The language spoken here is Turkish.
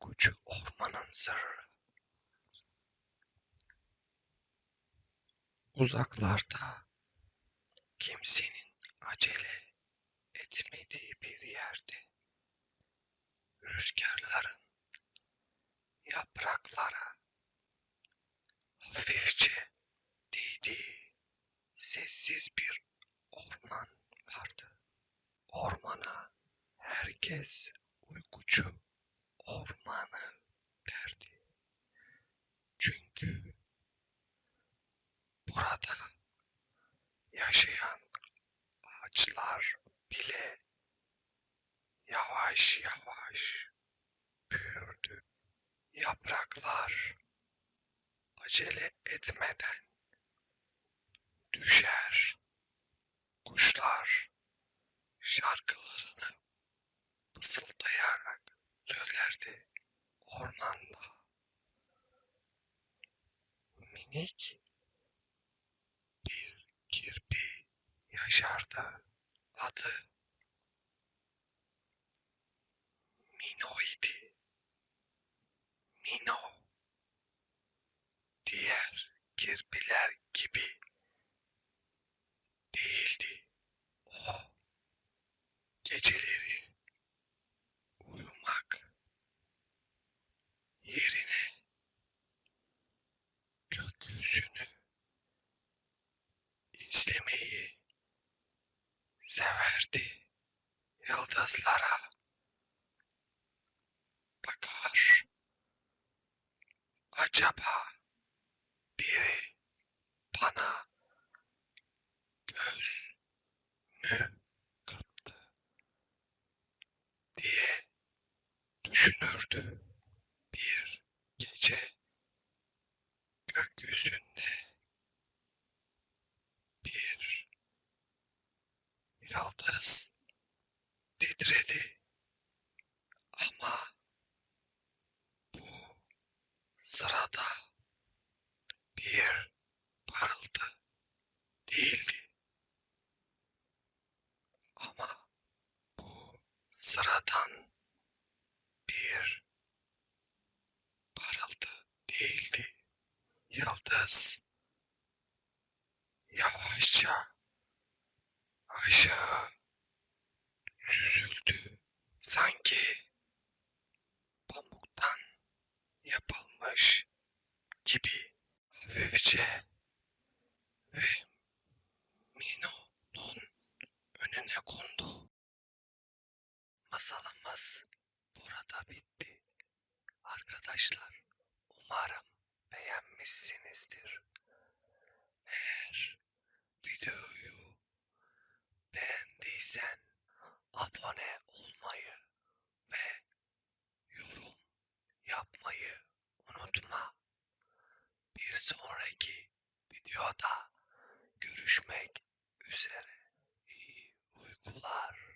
Uykucu ormanın sırrı. Uzaklarda kimsenin acele etmediği bir yerde rüzgarların yapraklara hafifçe değdiği sessiz bir orman vardı. Ormana herkes uykucu ormanı derdi. Çünkü burada yaşayan ağaçlar bile yavaş yavaş büyürdü. Yapraklar acele etmeden düşer. Kuşlar şarkılarını söylerdi ormanda. Minik bir kirpi yaşardı. Adı Mino idi. Mino diğer kirpiler gibi severdi. Yıldızlara bakar. Acaba biri bana göz mü kırptı diye düşünürdü. Bir gece gökyüzünde bir yıldız titredi. Ama bu sırada bir parıltı değildi. Ama bu sıradan bir parıltı değildi. Yıldız yavaşça aşağı süzüldü. Sanki pamuktan yapılmış gibi hafifçe ve Mino'nun önüne kondu. Masalımız burada bitti. Arkadaşlar umarım beğenmişsinizdir. Eğer beğendiysen abone olmayı ve yorum yapmayı unutma. Bir sonraki videoda görüşmek üzere. İyi uykular.